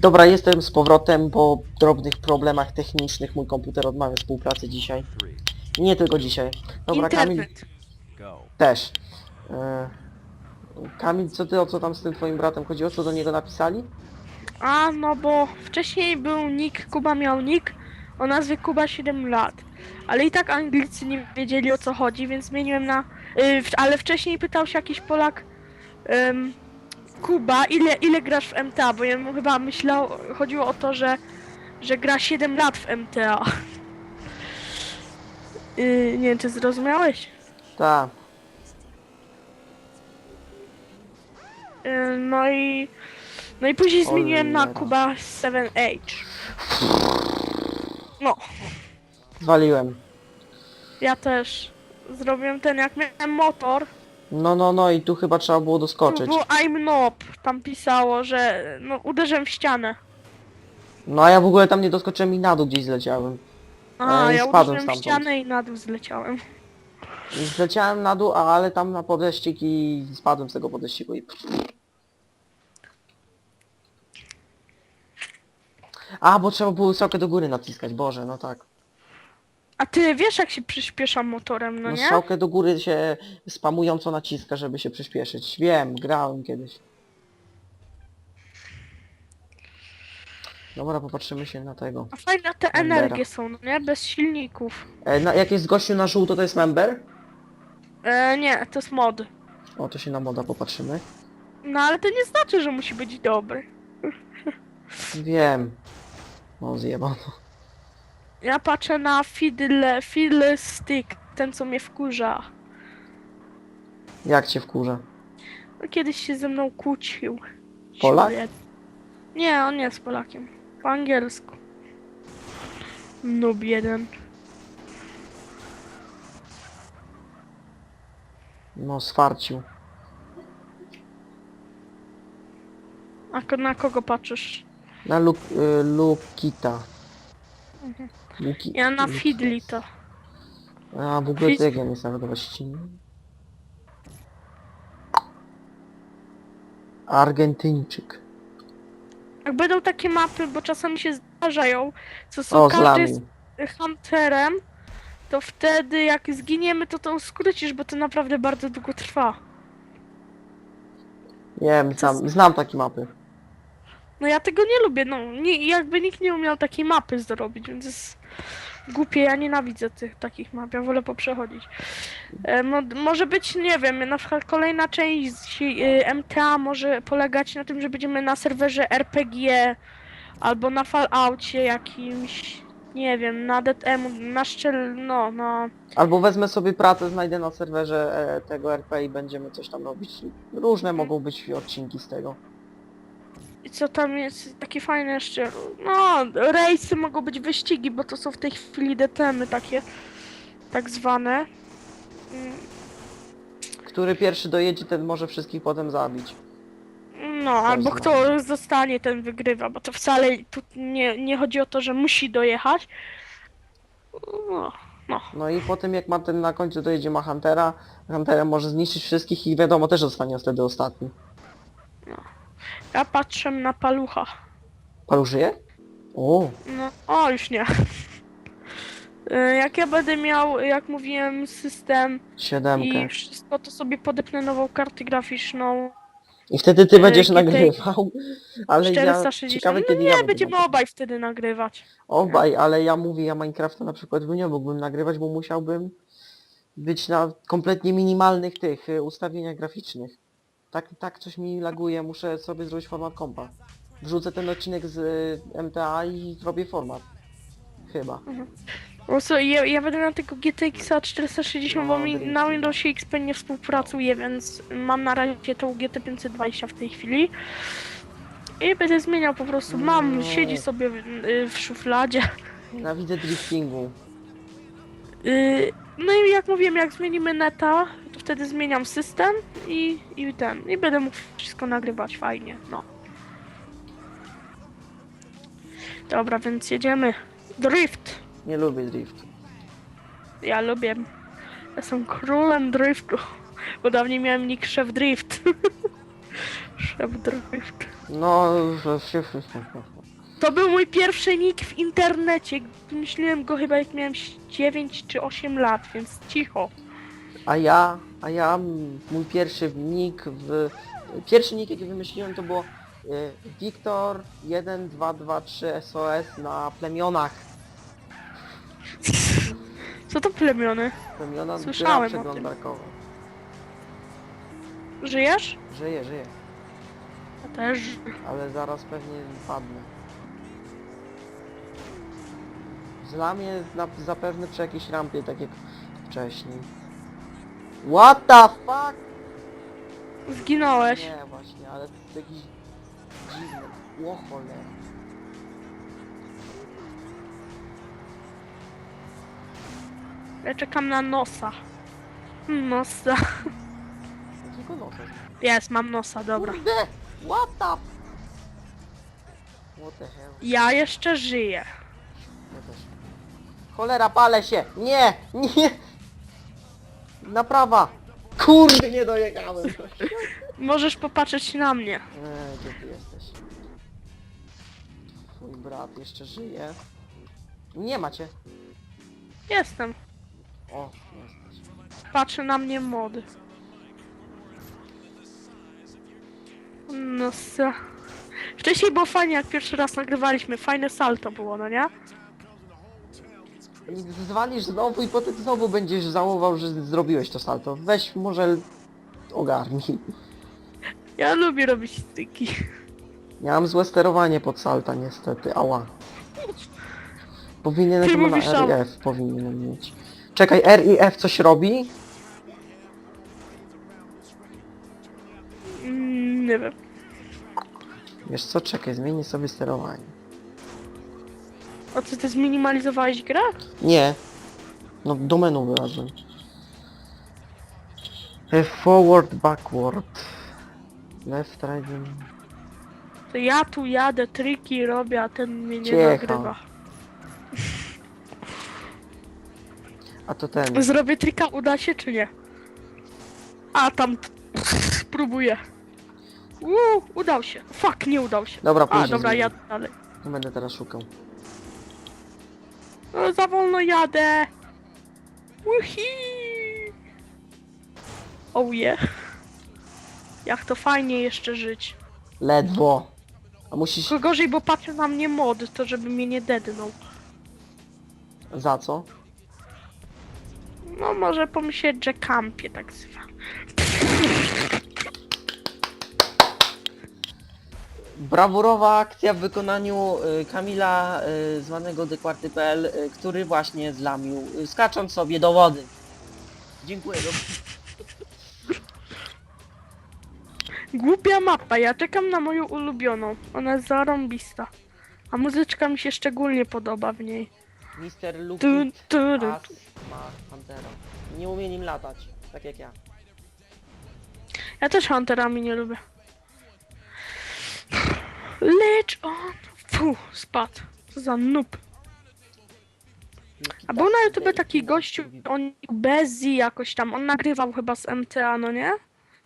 Dobra, jestem z powrotem po drobnych problemach technicznych. Mój komputer odmawia współpracy dzisiaj. Nie tylko dzisiaj. Dobra, Kamil też. E, Kamil, co ty, o co tam z tym twoim bratem chodziło? Co do niego napisali? A, no bo wcześniej był nick, Kuba miał nick o nazwie Kuba 7 lat. Ale i tak Anglicy nie wiedzieli o co chodzi, więc zmieniłem na... Y, w- ale wcześniej pytał się jakiś Polak ym, Kuba, ile, ile grasz w MTA, bo ja mu chyba myślał, chodziło o to, że, że gra 7 lat w MTA. Y, nie wiem, czy zrozumiałeś? Tak. Y, no i... No i później zmieniłem na. Kuba 7H. No. Zwaliłem. Ja też zrobiłem ten, jak miałem motor, No, no, no i tu chyba trzeba było doskoczyć. było I'm nob, tam pisało, że no uderzyłem w ścianę. No a ja w ogóle tam nie doskoczyłem i na dół gdzieś zleciałem. A, A, i ja spadłem uderzyłem w stamtąd. ścianę i na dół zleciałem. I zleciałem na dół, ale tam na podeścik i spadłem z tego podeściku i... A, bo trzeba było strzałkę do góry naciskać, Boże, no tak. A ty wiesz jak się przyspiesza motorem, no No nie? strzałkę do góry się spamująco naciska, żeby się przyspieszyć. Wiem, grałem kiedyś. Dobra, popatrzymy się na tego. A fajne te energie są, no nie? Bez silników. E, na, jak jest gościu na żółto, to jest member? E, nie, to jest mod. O, to się na moda popatrzymy. No ale to nie znaczy, że musi być dobry. Wiem. No zjebano. Ja patrzę na Fiddle, Fiddle Stick, ten co mnie wkurza. Jak cię wkurza? No, kiedyś się ze mną kłócił. Polak? Nie, on nie jest Polakiem. Po angielsku. Noob jeden. No, swarcił. A ko- na kogo patrzysz? Na Luk, y, Lukita. Luki, Ja na Fiddly to. A w ogóle to jak ja nie. Argentyńczyk. Jak będą takie mapy, bo czasami się zdarzają, co są O, każdy zlamił. hunterem, to wtedy jak zginiemy, to to skrócisz, bo to naprawdę bardzo długo trwa. Wiem, znam, znam takie mapy. No ja tego nie lubię, no nie, jakby nikt nie umiał takiej mapy zrobić, więc jest głupie, ja nienawidzę tych takich map, ja wolę poprzechodzić. E, mo, może być, nie wiem, na przykład kolejna część y, MTA może polegać na tym, że będziemy na serwerze RPG albo na Falloutie jakimś, nie wiem, na DTM, na szczel, no, na... Albo wezmę sobie pracę, znajdę na serwerze e, tego RP i będziemy coś tam robić. Różne mogą być odcinki z tego. I co tam jest takie fajne jeszcze? No, rejsy mogą być wyścigi, bo to są w tej chwili DTM-y takie, tak zwane. Mm, Który pierwszy dojedzie, ten może wszystkich potem zabić. No, albo znam. kto zostanie, ten wygrywa, bo to wcale tu nie, nie chodzi o to, że musi dojechać. No, no. No i potem jak ma ten na końcu dojedzie ma Huntera, Hunterem może zniszczyć wszystkich i wiadomo też zostanie wtedy ostatni. Ja patrzę na palucha. Palu żyje? O, No, o, już nie. Y, Jak ja będę miał, jak mówiłem, system siódemkę. i wszystko, to sobie podepnę nową kartę graficzną I wtedy ty E, będziesz nagrywał. Ale ja 460. ciekawe no nie, będę będziemy nagrywał. obaj wtedy nagrywać. Obaj, ale ja mówię, ja Minecrafta na przykład bym nie mógłbym nagrywać, bo musiałbym być na kompletnie minimalnych tych y, ustawieniach graficznych. Tak, tak coś mi laguje, muszę sobie zrobić format kompa. Wrzucę ten odcinek z y, MTA i zrobię format. Chyba. Po prostu ja, ja będę na tego GTX 460, bo No, mi na Windowsie XP nie współpracuje, więc mam na razie tą GT 520 w tej chwili. I będę zmieniał po prostu. Mam, No. siedzi sobie w, y, w szufladzie. Nienawidzę driftingu. Y, No i jak mówiłem, jak zmienimy neta, to wtedy zmieniam system i, i ten. I będę mógł wszystko nagrywać fajnie, no. Dobra, więc jedziemy. Drift. Nie lubię drift. Ja lubię. Jestem królem driftu. Bo dawniej miałem nick Szef Drift. Szef Drift. No... To był mój pierwszy nick w internecie. Myślałem go chyba jak miałem 9 czy 8 lat, więc cicho. A ja, a ja, mój pierwszy nick w... Pierwszy nick jaki wymyśliłem to było y, Wiktor 1223 SOS na plemionach. Co to plemiony? Plemiona Słyszałem tym. przeglądarkowa. Żyjesz? Żyję, żyję. Ja też. Ale zaraz pewnie padnę. Na, zapewne przy jakiejś rampie, tak jak wcześniej. What the fuck? Zginąłeś. Nie właśnie, ale to jakiś dziwny. O cholera. Ja czekam na nosa. Nosa. Jakiego nosa? Jest, mam nosa, dobra. Kurde! What the... What the hell? Ja jeszcze żyję. Cholera, palę się! Nie! Nie! Naprawa! Kurde, nie dojechałem! Możesz popatrzeć na mnie. Eee, gdzie ty jesteś? Twój brat jeszcze żyje. Nie macie. Jestem. O, jesteś. Patrzy na mnie mody. Nosa. Wcześniej było fajnie, jak pierwszy raz nagrywaliśmy. Fajne salto było, no nie? Zwalisz znowu i potem znowu będziesz żałował, że zrobiłeś to salto. Weź może ogarnij. Ja lubię robić styki. Miałem złe sterowanie pod salta niestety, ała. Powinienem Ty chyba mówisz na sam. RIF powinienem mieć. Czekaj, R i F coś robi? Mm, nie wiem. Wiesz co, czekaj, zmienię sobie sterowanie. O co ty zminimalizowałeś grę? Nie. No do menu wylazłem. E, Forward, backward. Left, right. and- To ja tu jadę, triki robię, a ten mnie nie Cicho. nagrywa. A to ten. Zrobię trika, uda się czy nie? A tam próbuję. Uuu, udał się. Fuck, nie udał się. Dobra, A, później dobra, jadę dalej. Nie będę teraz szukał. No, za wolno jadę. Uhi. Oh yeah. Jak to fajnie jeszcze żyć. Ledwo. A musisz... Tylko gorzej, bo patrzę na mnie mod, to żeby mnie nie dednął. Za co? No może pomyśleć, że kampie tak zwa. Brawurowa akcja w wykonaniu y, Kamila y, zwanego Dekwarty.pl, y, który właśnie zlamił, y, skacząc sobie do wody. Dziękuję. Do... Głupia mapa, ja czekam na moją ulubioną. Ona jest zarąbista. A muzyczka mi się szczególnie podoba w niej. Mister Tu, Luki tu, tu. As ma Pantera. Nie umie nim latać, tak jak ja. Ja też Hunterami nie lubię. Lecz on... Fu, spadł. Co za noob. A był na YouTube taki gościu, on Bezzi jakoś tam, on nagrywał chyba z MTA, no nie?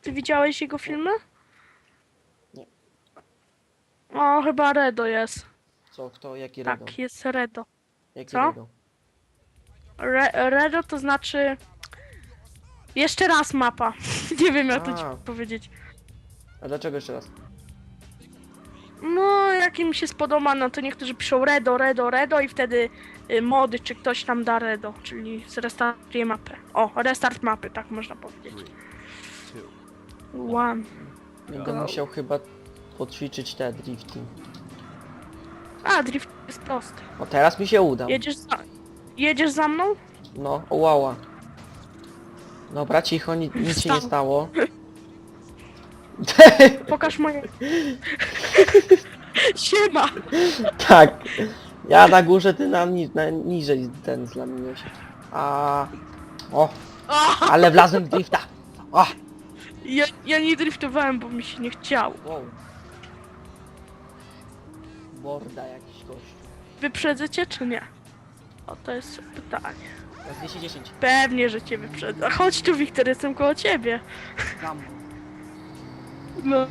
Ty widziałeś jego filmy? Nie. O, chyba Redo jest. Co, kto, jaki Redo? Tak, jest Redo. Jaki co? Redo? Re Redo to znaczy... Jeszcze raz mapa. Nie wiem jak to ci A. powiedzieć. A dlaczego jeszcze raz? No, jak im się spodoba, no to niektórzy piszą Redo, Redo, Redo i wtedy y, mody, czy ktoś tam da Redo, czyli zrestartuje mapę. O, restart mapy, tak można powiedzieć. One. Będę Go. musiał chyba poćwiczyć te drifty. A, drift jest prosty. O, teraz mi się uda. Jedziesz za... Jedziesz za mną? No, o łała. Dobra, cicho, ni nic się nie Wstał. stało. Pokaż moje... Siema! tak. Ja na górze, ty na, ni na niżej ten zlamiłeś. A... O, O, ale wlazłem w drifta. O, ja, ja nie driftowałem, bo mi się nie chciało. wow. Borda jakiś gość. Wyprzedzę cię, czy nie? O, to jest pytanie. To jest 210. Pewnie, że cię wyprzedzę. Chodź tu, Wiktor, jestem koło ciebie. Tam. No.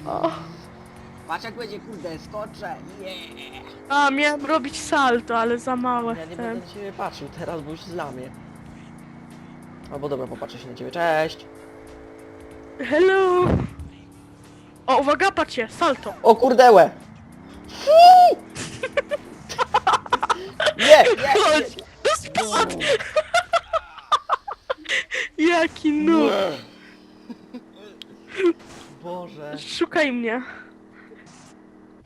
Patrz jak będzie, kurde, skoczę. Yeah. A, miałem robić salto, ale za małe. Ja nie Ten. będę na ciebie patrzył teraz, bo już zlamię. Albo dobra, popatrzę się na ciebie. Cześć! Hello! O, uwaga, patrzcie, salto. O kurdełę! Fuu! Nie. Chodź. Spadł! Jaki nóż. Boże. Szukaj mnie.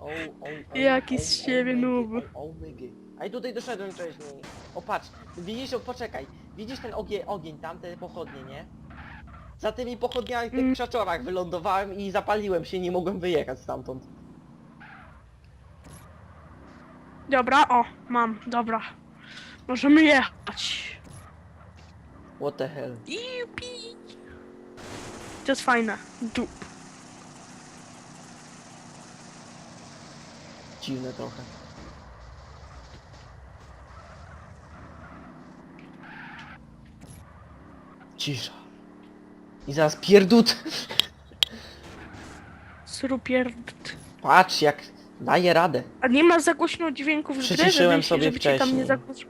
O, o, o, Jaki z mygy, noob. O, o, mygy. A i tutaj doszedłem wcześniej. O patrz, widzisz, o, poczekaj. Widzisz ten ogień, ogień tam, te pochodnie, nie? Za tymi pochodniami w tych Mm. krzaczorach wylądowałem i zapaliłem się, nie mogłem wyjechać stamtąd. Dobra, o, mam, dobra. Możemy jechać. What the hell? Jupi. To jest fajne. Dup. Dziwne trochę. Cisza. I zaraz pierdut. Srupierd. Patrz jak daje radę. A nie ma za głośno dźwięków z gry, Przyciszyłem żeby, sobie żeby cię tam nie wcześniej. zagłuszył?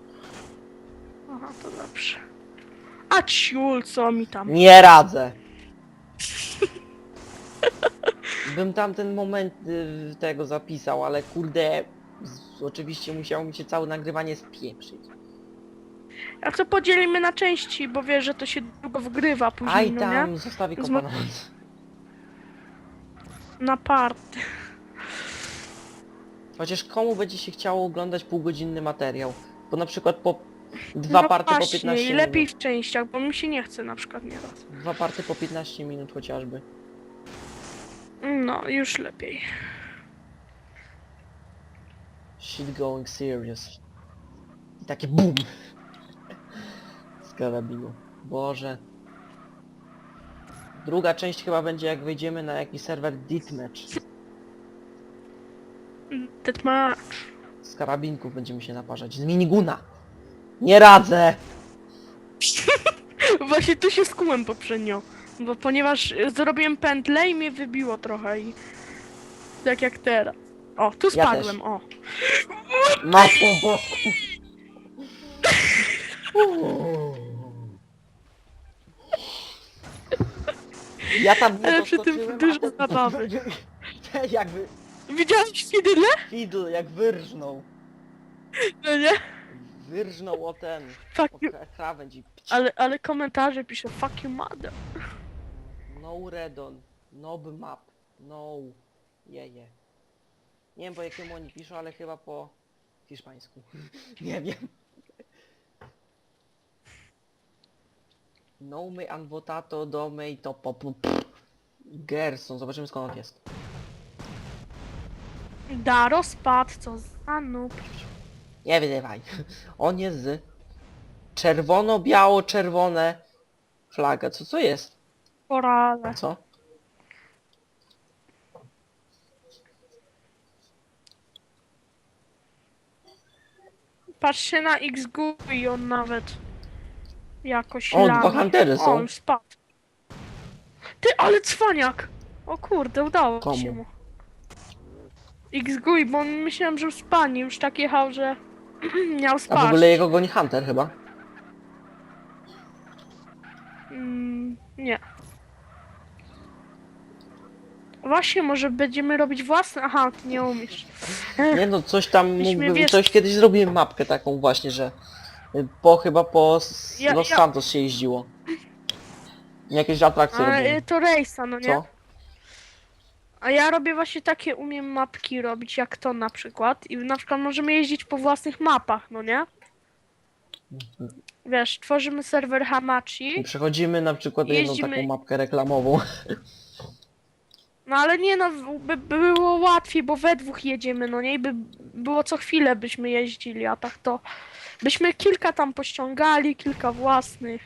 Aha, to dobrze. A ciul, co mi tam? Nie radzę. Bym tam ten moment y, tego zapisał, ale kurde, z, oczywiście musiało mi się całe nagrywanie spieprzyć. A co podzielimy na części, bo wiesz, że to się długo wgrywa później, Aj no tam, nie? zostawi Zmo- komponent. Na party. Chociaż komu będzie się chciało oglądać półgodzinny materiał? Bo na przykład po dwa no party po właśnie, 15 i lepiej minut. w częściach, bo mi się nie chce na przykład nieraz. Dwa party po 15 minut chociażby. No, już lepiej. Shit going serious. I takie BUM! Z karabinu. Boże. Druga część chyba będzie jak wejdziemy na jakiś serwer Deathmatch. Deathmatch. Z karabinków będziemy się naparzać. Z miniguna! Nie radzę! Właśnie tu się skumłem poprzednio. Bo ponieważ y, zrobiłem pętlę i mnie wybiło trochę i... Tak jak teraz. O, tu Ja spadłem, o. Matko bosku! Ja tam nie Ale przy tym doskoczyłem, dużo a zabawy. Jakby Widziałeś Fidyle? Fiddle jak wyrżnął. No nie? Wyrżnął o ten. Fuck O you. kra- krawędź i. Ale, ale komentarze pisze fuck you mother. No redon. Nob map. No. Jeje. Nie wiem po jakiemu oni piszą, ale chyba po hiszpańsku. nie wiem. No me han votato do me i to po... po- pff. Gerson, zobaczymy skąd on jest. Daro spadł, co za noob. Nie wydawaj. On jest z czerwono-biało-czerwone flaga. Co co jest? Porale. Co? Patrzcie na XGUI on nawet. Jakoś O, lami. dwa huntery O, są. już spadł. Ty, ale cwaniak! O kurde, udało Komu? się mu. XGUI, bo myślałem, że spadnie. Już tak jechał, że miał A w ogóle jego goni Hunter chyba. Mm, nie. Właśnie, może będziemy robić własne... Aha, ty nie umiesz. Nie no, coś tam Myśmy, mógłbym, wiesz- coś kiedyś zrobiłem mapkę taką właśnie, że y, po chyba po S- Ja- Los ja- Santos się jeździło. Jakieś atrakcje Ale robiłem. y, to rejsa, no nie? Co? A ja robię właśnie takie, umiem mapki robić, jak to na przykład. I na przykład możemy jeździć po własnych mapach, no nie? Wiesz, tworzymy serwer I Hamachi. przechodzimy na przykład jedną Jeździmy- taką mapkę reklamową. No ale nie no, by by było łatwiej, bo we dwóch jedziemy, no nie? I by było co chwilę byśmy jeździli, a tak to... Byśmy kilka tam pościągali, kilka własnych.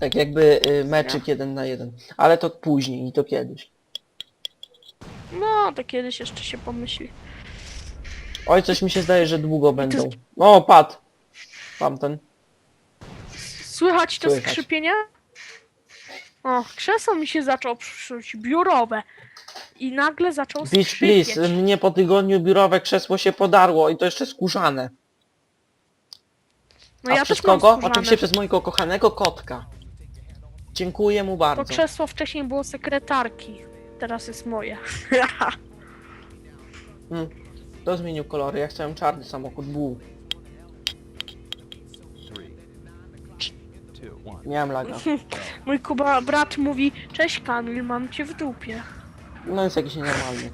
tak jakby y, meczyk jeden na jeden. Ale to później i to kiedyś. No, to kiedyś jeszcze się pomyśli. Oj, coś mi się zdaje, że długo będą. O, padł. Tamten. Słychać to Słychać. skrzypienie? O, krzesło mi się zaczęło przyszłość biurowe. i nagle zaczął Bitch, skrzypieć. please, mnie po tygodniu biurowe krzesło się podarło i to jeszcze skórzane. No A ja przez też mam kogo? skórzane. Oczywiście przez mojego kochanego kotka. Dziękuję mu To bardzo. krzesło wcześniej było sekretarki. Teraz jest moje. Mm. To zmienił kolory, ja chciałem czarny samochód, bu. Miałem laga. Mój kuba brat mówi, cześć Kamil, mam cię w dupie. No jest jakiś nienormalny.